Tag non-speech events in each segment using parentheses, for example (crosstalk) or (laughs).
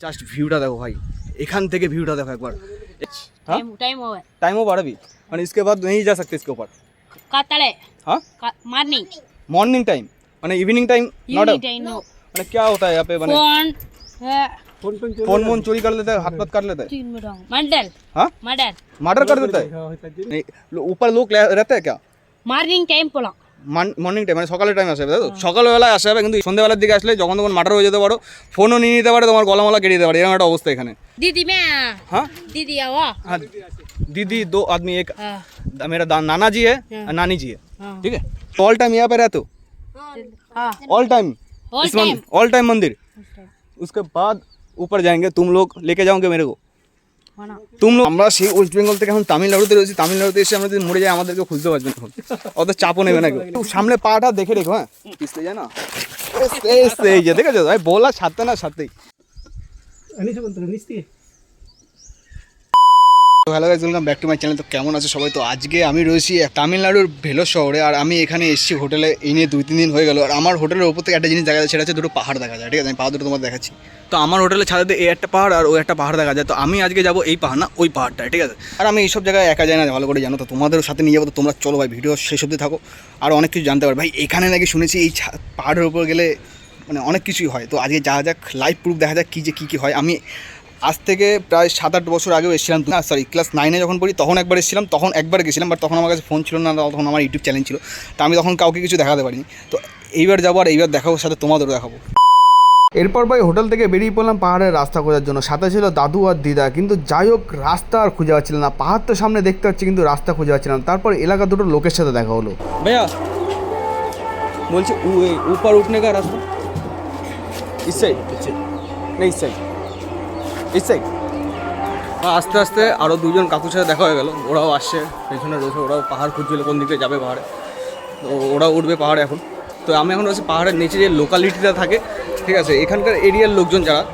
Just ভিউটা দেখো ভাই এখান থেকে ভিউটা দেখো একবার हाँ? टाइम टाइम हो गया टाइम ओवर अभी और इसके बाद नहीं जा सकते इसके ऊपर कातले हाँ मॉर्निंग मॉर्निंग टाइम मैंने evening time not evening time no मैंने क्या होता है यहाँ पे मैंने फोन फोन वोन चोरी कर लेता है हाथ पात कर लेता है तीन मिनट मर्डर हाँ मर्डर मर्डर कर देता है नहीं लो- ऊपर लोग ले- रहते हैं क्या মর্নিং টাইম পোলা মর্নিং টাইম মানে সকালের টাইম আসবে তাই তো সকালবেলায় আসতে হবে কিন্তু সন্ধ্যাবেলার দিকে আসলে যখন তখন মার্ডার হয়ে যেতে পারো ফোনও নিয়ে নিতে পারে তোমার গলা মলা কেটে দিতে পারে এরকম একটা অবস্থা এখানে दीदी मैं हाँ दीदी आवा हाँ दीदी दो आदमी एक हाँ मेरा दा- नाना जी है और नानी जी है हाँ ठीक है ऑल टाइम यहाँ पे रहते हो हाँ ऑल टाइम All इस मंदिर ऑल टाइम मंदिर उसके बाद ऊपर जाएंगे तुम लोग लेके जाओगे मेरे को माना তুম আমরা সেই ওয়েস্ট বেঙ্গল থেকে এখন তামিলনাড়ুতে রয়েছি। তামিলনাড়ুতে এসে আমরা যদি মরে যাই, আমাদেরকে খুঁজতে পারবেন এখন অত চাপও নেবে না কেউ। সামনে পাটা দেখে রেখো হ্যাঁ? পিছলে যায় না? দেখেছ? ভাই বলার সাথে না সাথেই তো hello guys welcome back to my channel তো কেমন আছে সবাই? তো আজকে আমি রয়েছি তামিলনাড়ুর ভেলোর শহরে, আর আমি এখানে এসেছি হোটেলে, এই নিয়ে দুই, তিন দিন হয়ে গেল। আর আমার হোটেলের ওপর থেকে একটা জিনিস দেখা যায়, সেটা হচ্ছে দুটো পাহাড় দেখা যায়, ঠিক আছে? আমি পাহাড় দুটো তোমার দেখাচ্ছি। তো আমার হোটেলের ছাদে এই একটা পাহাড় আর ওই একটা পাহাড় দেখা যায়। তো আমি আজকে যাব এই পাহাড় না, ওই পাহাড়টায়, ঠিক আছে? আর আমি এইসব জায়গায় একা যাই না, ভালো করে জানো। তো তোমাদের সাথে নিয়ে যাব, তো তোমরা চলো ভাই, ভিডিও শেষ অবধি থাকো। আর অনেক কিছু জানতে পারো ভাই, এখানে নাকি শুনেছি এই পাহাড়ের উপর গেলে মানে অনেক কিছুই হয়। তো আজকে যা যাক লাইভ প্রুফ দেখা যাক কী যে কী কী হয়। আমি আজ থেকে প্রায় সাত আট বছর আগেও এসেছিলাম। সরি ক্লাস নাইনে যখন পড়ি তখন একবার এসেছিলাম তখন একবার গেছিলাম বাট তখন আমার কাছে ফোন ছিল না তখন আমার ইউটিউব চ্যানেল ছিল। তো আমি তখন কাউকে কিছু দেখাতে পারিনি। তো এইবার যাব আর এইবার দেখাবো সাথে তোমাদেরও দেখাবো। এরপর ভাই হোটেল থেকে বেরিয়ে পড়লাম পাহাড়ের রাস্তা খোঁজার জন্য। সাথে ছিল দাদু আর দিদা কিন্তু যাই হোক রাস্তা আর খুঁজে পাচ্ছিলাম না। পাহাড় তো সামনে দেখতে পাচ্ছি কিন্তু রাস্তা খুঁজে পাচ্ছিলাম তারপর এলাকা দুটো লোকের সাথে দেখা হলো। ভাইয়া বলছি উপর উঠনে কার রাস্তা? ইসাই সাইড না ইস সাইড আস্তে আস্তে আরও দুজন কাকুর সাথে দেখা হয়ে গেল। ওরাও আসছে, পেছনে রয়েছে, ওরাও পাহাড় খুঁজছিল, কোন দিকে যাবে পাহাড়ে। তো ওরাও উঠবে পাহাড়ে এখন। তো আমি এখন রয়েছে পাহাড়ের নিচে যে লোকালিটিটা থাকে, ঠিক আছে, এখানকার এরিয়ার লোকজন যারা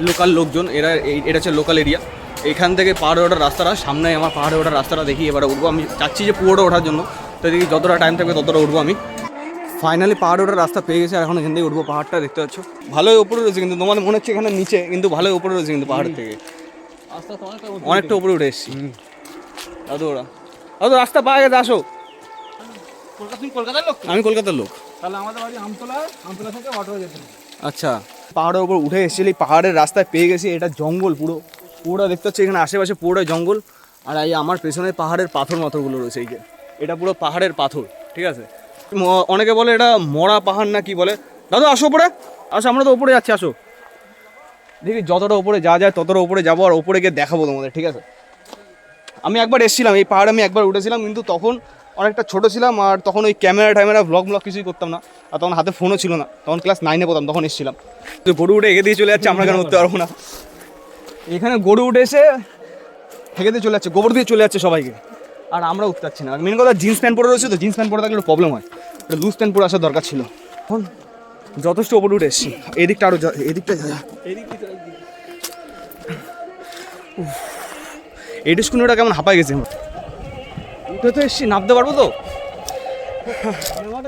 লোকাল লোকজন, এরা এই- এটা হচ্ছে লোকাল এরিয়া এখান থেকে পাহাড়ে ওঠার রাস্তাটা সামনে আমার পাহাড়ে ওঠার রাস্তাটা দেখি, এবারে উঠবো। আমি চাচ্ছি যে পুরোটা ওঠার জন্য। তো দেখি যতটা টাইম থাকবে ততটা উঠবো আমি। ফাইনালি পাহাড় ওঠার রাস্তা পেয়ে গেছে আর এখন এখান থেকে উঠবো পাহাড়টা দেখতে পাচ্ছ? ভালোই উপরে রয়েছে কিন্তু তোমার মনে হচ্ছে এখানে নিচে কিন্তু ভালোই উপরে রয়েছে কিন্তু পাহাড় থেকে। অনেকটা উপরে উঠে এসেছি। দাদু ওরা। দাদু রাস্তা পাওয়া গেছে আসো। কলকাতার লোক আমি কলকাতার লোক। তাহলে আমাদের বাড়ি আমতলা আমতলা থেকে অটো যেতে আচ্ছা। পাহাড়ের উপর উঠে এসেছিলি পাহাড়ের রাস্তায় পেয়ে গেছি এটা জঙ্গল পুরো। পুরো দেখতে হচ্ছে এখানে আশেপাশে পুরোটাই জঙ্গল। আর এই আমার পেছনে পাহাড়ের পাথর মাথরগুলো রয়েছে এই যে। এটা পুরো পাহাড়ের পাথর ঠিক আছে? অনেকে বলে এটা মরা পাহাড় না কি বলে? দাদু, আসো উপরে। আসো, আমরা তো উপরে যাচ্ছি, আসো। দেখি যতটা উপরে যা যায়, ততটা উপরে যাব আর উপরে গিয়ে দেখাবো তোমাদের, ঠিক আছে? আমি একবার এসেছিলাম, এই পাহাড়ে আমি একবার উঠেছিলাম, কিন্তু তখন অনেকটা ছোট ছিলাম আর তখন ওই ক্যামেরা ট্যামেরা ব্লগ ব্লগ কিছুই করতাম না। আর তখন হাতে ফোনও ছিল না। তখন ক্লাস নাইনে পড়তাম, তখন এসেছিলাম। তো গরু উঠে এগে দিয়ে চলে যাচ্ছে, আমরা কেন উঠতে পারব না? এখানে গরু উঠে এসে হেগে দিয়ে চলে যাচ্ছে, গোবর দিয়ে চলে যাচ্ছে সবাইকে। আর আমরা উঠতে পারছি না মেন কথা জিন্স প্যান্ট পরে রয়েছে তো জিন্স প্যান্ট পরে থাকলে একটু প্রবলেম হয় একটা লুজ প্যান্ট পরে আসার দরকার ছিল এখন যথেষ্ট ওপরে উঠে এসেছি এদিকটা আরও যা- এদিকটা যা- এই ডিসকুনিটা কেমন হাঁপাই গেছে আমার উঠে তো এসছি নামতে পারবো তো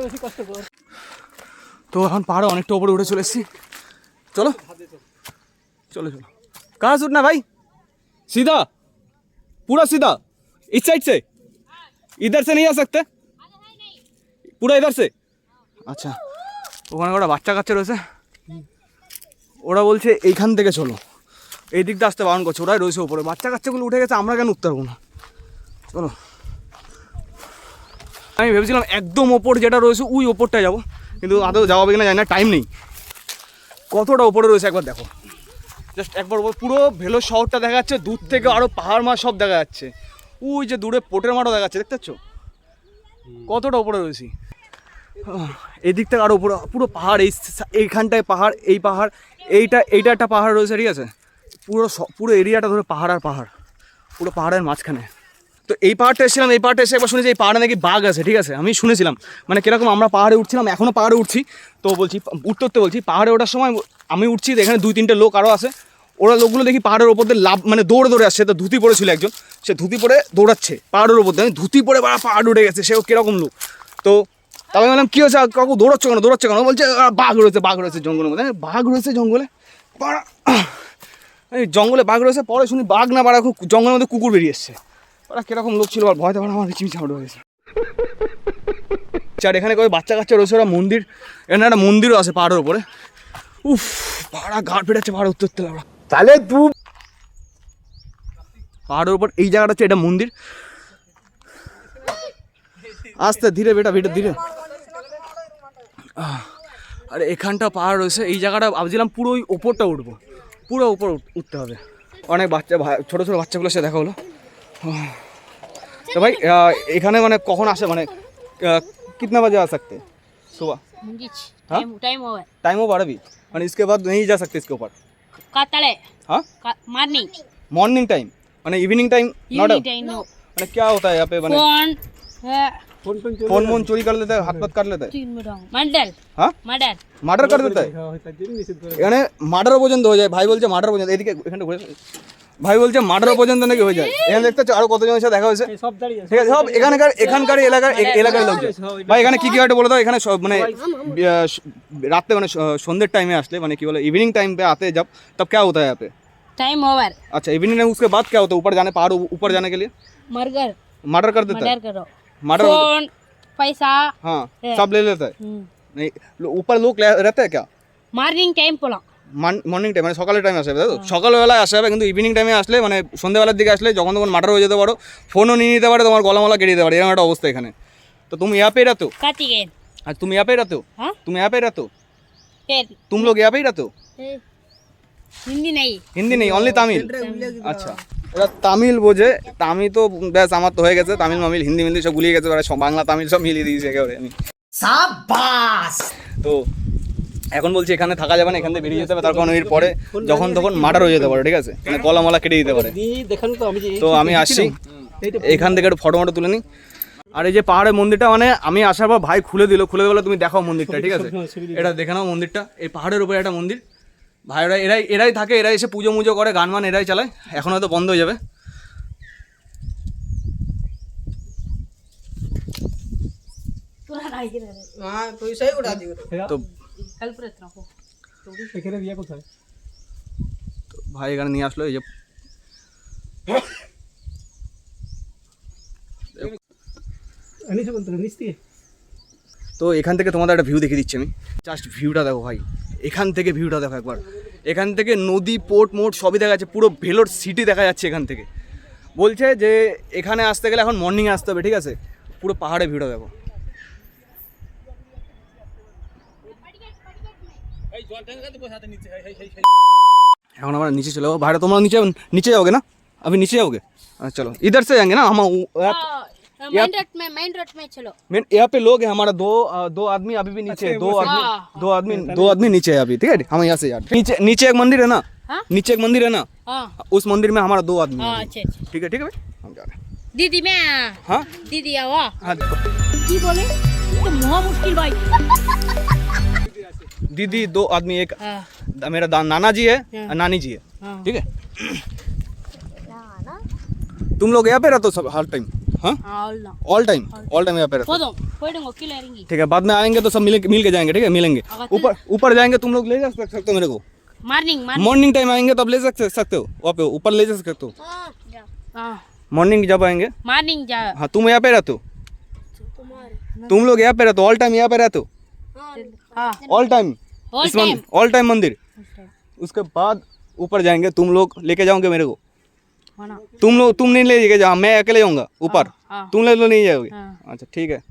বেশি কষ্ট কর তো এখন পাহাড়ে অনেকটা উপরে উঠে চলে এসছি চলো चलो चलो कहाँ से उठना भाई सीधा पूरा सीधा इस साइड से इधर से नहीं आ सकते पूरा इधर से আচ্ছা ওখানে ওরা বাচ্চা কাচ্চা রয়েছে ওরা বলছে এইখান থেকে চলো এই দিক দিয়ে আসতে বারণ করছে ওরাই রয়েছে উপরে বাচ্চা কাচ্চাগুলো উঠে গেছে আমরা কেন উঠতে পারবো না চলো আমি ভেবেছিলাম একদম ওপর যেটা রয়েছে ওই ওপরটায় যাবো কিন্তু আদৌ যাওয়া হবে কিনা জানি না টাইম নেই কতটা ওপরে রয়েছে একবার দেখো জাস্ট একবার ওপর পুরো ভেলোর শহরটা দেখা যাচ্ছে দূর থেকে আরও পাহাড় মাছ সব দেখা যাচ্ছে ওই যে দূরে পোটের মাঠও দেখাচ্ছে দেখতে পাচ্ছ? কতটা ওপরে রয়েছি। আহ, এই দিক থেকে আরও উপরে পুরো পাহাড় এই এইখানটায় পাহাড় এই পাহাড় এইটা এইটা একটা পাহাড় রয়েছে ঠিক আছে? পুরো পুরো এরিয়াটা ধরে পাহাড় আর পাহাড় পুরো পাহাড়ের মাঝখানে। তো এই পাহাড়টা এসেছিলাম এই পাহাড়টা এসে একবার শুনেছি এই পাহাড়ে নাকি বাঘ আছে ঠিক আছে? আমি শুনেছিলাম মানে কীরকম আমরা পাহাড়ে উঠছিলাম এখনও পাহাড়ে উঠছি তো বলছি উঠতে উঠতে বলছি পাহাড়ে ওঠার সময় আমি উঠছি এখানে দুই তিনটে লোক আরও আছে ওরা লোকগুলো দেখি পাহাড়ের ওপর দিয়ে লাভ মানে দৌড়ে দৌড়ে আসছে। তো ধুতি পড়েছিল একজন। সে ধুতি পরে দৌড়াচ্ছে পাহাড়ের ওপর দিয়ে। ধুতি পরে বাড়া পাহাড় উঠে গেছে সেও কীরকম লোক? তো তবে বললাম কী হয়েছে? কাকু দৌড়াচ্ছ কেন? দৌড়াচ্ছ কেন? বলছে "আহ, বাঘ রয়েছে বাঘ রয়েছে জঙ্গলের মধ্যে। বাঘ রয়েছে জঙ্গলে? এই জঙ্গলে বাঘ রয়েছে পরে শুনি বাঘ না বাড়া জঙ্গলের মধ্যে কুকুর বেরিয়ে এসছে। ওরা কীরকম লোক ছিল আর ভয়তে ভয় আমার চিমচামড় হয়ে গেছে। চার এখানে কবে বাচ্চা কাচ্চা রয়েছে ওরা মন্দির এখানে একটা মন্দিরও আছে পাহাড়ের উপরে। উফ পাহাড়া ঘাট ফেটাচ্ছে পাহাড় উত্তর তেলে ওরা। তাহলে তুই পাহাড়ের উপর এই জায়গাটা হচ্ছে এটা মন্দির আস্তে ধীরে বেটা বেটা ধীরে আহ, আরে এখানটা পাহাড় রয়েছে এই জায়গাটা ভাবছিলাম পুরো ওই ওপরটা উঠবো পুরো উপর উঠ- উঠতে হবে অনেক বাচ্চা ভা- ছোট ছোট বাচ্চাগুলোর সাথে দেখা হলো আহ, তো ভাই আহ, এখানে মানে কখন আসে মানে আহ, कितना बजे आ सकते हैं सुबह मुंजिच हाँ? Time time over time over अभी और इसके बाद नहीं जा सकते इसके ऊपर कातले हाँ मॉर्निंग मॉर्निंग टाइम मैंने evening time not evening time no मैंने क्या होता है यहाँ पे मैंने फोन है ফোন টোন চলে फोन वोन चोरी कर लेता है हाथ पात कर लेता है तीन मिनट मंडल हाँ मर्डर মার্ডার করে দিতে হয় হ্যাঁ, তার জন্য নিষেধ করে এখানে মার্ডার পর্যন্ত হয়ে যায় ভাই বলছে মার্ডার পর্যন্ত এদিকে এখানে ঘুরে ভাই বলছে মার্ডার পর্যন্ত নাকি হয়ে যায় এখানে দেখতে পাচ্ছ আরো কতজনের সাথে দেখা হয়েছে এই সব দাঁড়িয়ে আছে ঠিক আছে সব এখানকার এখানকার এলাকার এ- এলাকার লোকজন ভাই এখানে কি কি হয় বলে দাও এখানে সব মানে আহ, রাত্রে মানে স- সন্ধ্যের টাইমে আসলে মানে কি বলে इवनिंग टाइम पे आते हैं जब तब क्या होता है यहाँ पे टाइम ओवर अच्छा इवनिंग टाइम उसके बाद क्या होता है ऊपर जाने पहाड़ ऊपर जाने के लिए मर्डर मर्डर कर देता है मर्डर करो मर्डर फोन पैसा हाँ सब ले लेता है हम्म। नहीं लो- ऊपर लोग ले- रहते हैं क्या মর্নিং টাইম পোলাম মর্নিং টাইম মানে সকালের টাইমে আসে হবে তাই তো সকালবেলায় আসে হবে কিন্তু ইভিনিং টাইমে আসলে মানে সন্ধ্যেবেলার দিকে আসলে যখন তখন মার্ডার হয়ে যেতে পারো ফোনও নিয়ে নিতে পারে তোমার গলামালা কেটে দিতে পারে এরকম একটা অবস্থা এখানে তো তুমি यहाँ पे रहते हो কার্তিকেন आज तुम यहाँ पे रहते हो हाँ तुम यहाँ पे रहते हो फिर तुम लोग यहाँ पे ही रहते हो হিন্দি নেই হিন্দি নেই অনলি তামিল আচ্ছা এরা তামিল বোঝে তামিল তো ব্যাস আমার তো হয়ে গেছে তামিল মামিল হিন্দি মিন্দি সব গুলিয়ে গেছে এবার সব বাংলা তামিল সব মিলিয়ে দিয়েছি একেবারে আমি তো এখন বলছি এখানে থাকা যাবে না এখান থেকে বেরিয়ে যেতে হবে তার কারণ এর পরে যখন তখন মার্ডার হয়ে যেতে পারে ঠিক আছে? মানে কলা মলা কেটে দিতে পারে। তো আমি যে তো আমি আসছি। এখান থেকে একটু ফটো মটো তুলে নিই আর এই যে পাহাড়ের মন্দিরটা মানে আমি আসার পর ভাই খুলে দিল খুলে বলে তুমি দেখাও মন্দিরটা ঠিক আছে? এটা দেখে নাও মন্দিরটা এই পাহাড়ের উপরে একটা মন্দির। ভাইরা এরাই এরাই থাকে এরাই এসে পুজো মুজো করে গান মান এরাই চালায়। এখন হয়তো বন্ধ হয়ে যাবে। তো হেল্প রাখো এখানে বিয়ে কোথায়? ভাই এখানে নিয়ে আসলো এই যে তো এখান থেকে তোমাদের একটা ভিউ দেখিয়ে দিচ্ছি আমি। জাস্ট ভিউটা দেখো ভাই। এখান থেকে ভিউটা দেখো একবার। এখান থেকে নদী পোর্ট মোট সবই দেখা যাচ্ছে। পুরো ভেলোর সিটি দেখা যাচ্ছে এখান থেকে। বলছে যে এখানে আসতে গেলে এখন মর্নিংয়ে আসতে হবে ঠিক আছে? পুরো পাহাড়ে ভিউটা দেখো। এখন আমরা नीचे चले जाओ भाड़ा तुम नीचे नीचे जाओगे ना अभी नीचे जाओगे चलो इधर से जाएँगे ना हम मेन मेन मेन यहाँ पे लोग है हमारा दो दो आदमी अभी भी नीचे दो आदमी दो आदमी दो आदमी नीचे है अभी ठीक है हम यहाँ से यार नीचे नीचे एक मंदिर है ना नीचे एक मंदिर है ना उस मंदिर में हमारा दो आदमी ठीक है ठीक है भाई हम जा रहे हैं दीदी मैं हाँ दीदी आओ हाँ बोले तो महा मुश्किल भाई दीदी दो आदमी एक मेरा दा, नाना जी है नानी जी है। ठीक है? तुम लोग यहाँ पे रहते हो सब हर time all time all time यहाँ पे रहते ठीक है बाद में आएँगे तो सब मिल मिल के जाएँगे ठीक है? मिलेंगे। ऊपर ऊपर जाएँगे तुम लोग ले जा सकते हो मेरे को। मॉर्निंग मॉर्निंग टाइम आएँगे तो तब ले सकते सकते हो। वहाँ पे ऊपर ले जा सकते हो। मॉर्निंग जब आएँगे। मॉर्निंग हाँ तुम यहाँ पे रहते हो? तुम लोग यहाँ पे रहते हो? ऑल टाइम यहाँ पे रहते हो। ऑल टाइम All इस मंदिर ऑल टाइम मंदिर उसके बाद ऊपर जाएंगे तुम लोग लेके जाओगे मेरे को माना तुम लोग तुम नहीं लेके जाओ मैं अकेले जाऊंगा ऊपर हाँ तुम लोग नहीं जाओगे हाँ আচ্ছা ঠিক আছে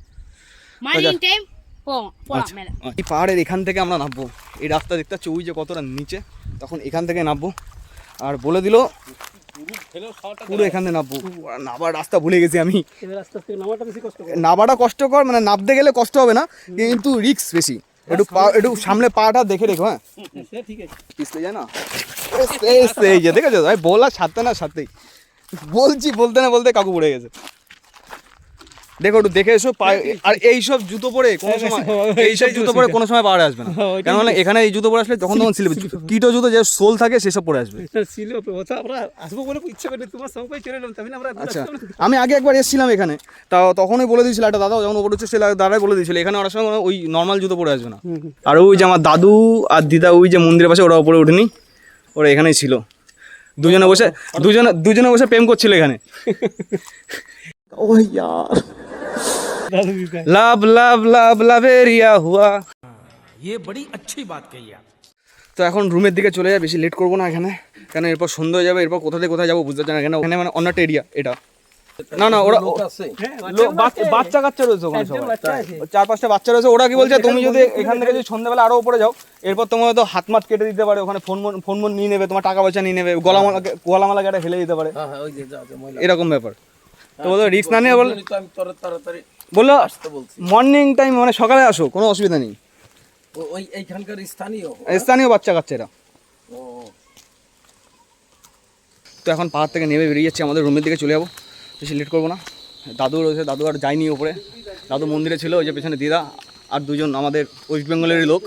মার্নিং টাইম পো পোলা আচ্ছা মেলা এই পাহাড়ের এখান থেকে আমরা নামবো এই রাস্তা দেখতে পাচ্ছি ওই যে কতটা নিচে তখন এখান থেকে নামবো আর বলে দিল পুরো এখান থেকে নামবো নাবার রাস্তা ভুলে গেছি আমি এবার আস্তে আস্তে নামাটা বেশি কষ্ট করে নাবাটা কষ্টকর মানে নামতে গেলে কষ্ট হবে না কিন্তু রিস্ক বেশি একটু পা একটু সামনে পাটা দেখে রেখো হ্যাঁ। ঠিক আছে পিছলে যায় না দেখেছ? ভাই, বলা সাথে না সাথেই বলছি, বলতে না বলতে কাকু পড়ে গেছে। দেখো একটু দেখে এসো আর এইসব জুতো পরে কোনো সময় এইসব জুতো পরে কোনো সময় পাড়ে আসবে না। কেননা এখানে এই জুতো পরে আসলে তখন তখন সিলেবে কিটো জুতো যে সোল থাকে সেসব পরে আসবে। আচ্ছা। আমি আগে একবার এসেছিলাম এখানে। তা তখনই বলে দিয়েছিল একটা দাদা যখন উপরে হচ্ছে সে দাদাই বলে দিয়েছিল এখানে অনেক সময় ওই নর্মাল জুতো পরে আসবে না। আর ওই যে আমার দাদু আর দিদা ওই যে মন্দিরের পাশে ওরা ওপরে ওঠেনি। ওরা এখানেই ছিল। দুজনে বসে দুজনে দুজনে বসে প্রেম করছিল এখানে। (laughs) ওই লাভ লাভ লাভ লাভেরিয়া হুয়া ये बड़ी अच्छी बात कही आप তো এখন রুমের দিকে চলে যায় বেশি লেট করবো না এখানে কেন এরপর সন্ধ্যা হয়ে যাবে এরপর কোথা থেকে কোথায় যাবো বুঝতে পারছি না এখানে ওখানে মানে অন্য একটা এরিয়া এটা না না ওরা লো- বাচ- বাচ্চা কাচ্চা রয়েছে ওখানে সবাই ওই চার পাঁচটা বাচ্চা রয়েছে ওরা কি বলছে তুমি যদি এখান থেকে যদি সন্ধ্যাবেলা আরো উপরে যাও এরপর তোমার হয়তো হাত মাত কেটে দিতে পারে ওখানে ফোন মন- ফোন মন নিয়ে নেবে তোমার টাকা পয়সা নিয়ে নেবে গলামালা গলামালা কেটে ফেলে দিতে পারে এরকম ব্যাপার তো বললো রিস্ক না নিয়ে বল বলল মর্নিং টাইম মানে সকালে আসো কোনো অসুবিধা নেই। ওই এইখানকার স্থানীয়? স্থানীয় বাচ্চা কাচ্চারা তো এখন পাহাড় থেকে নেমে বেরিয়ে যাচ্ছি আমাদের রুমের দিকে চলে যাব। বেশি লেট করব না। দাদু রয়েছে দাদু আর যায়নি ওপরে দাদু মন্দিরে ছিল ওই যে পেছনে দিদা আর দুজন আমাদের ওয়েস্ট বেঙ্গলেরই লোক।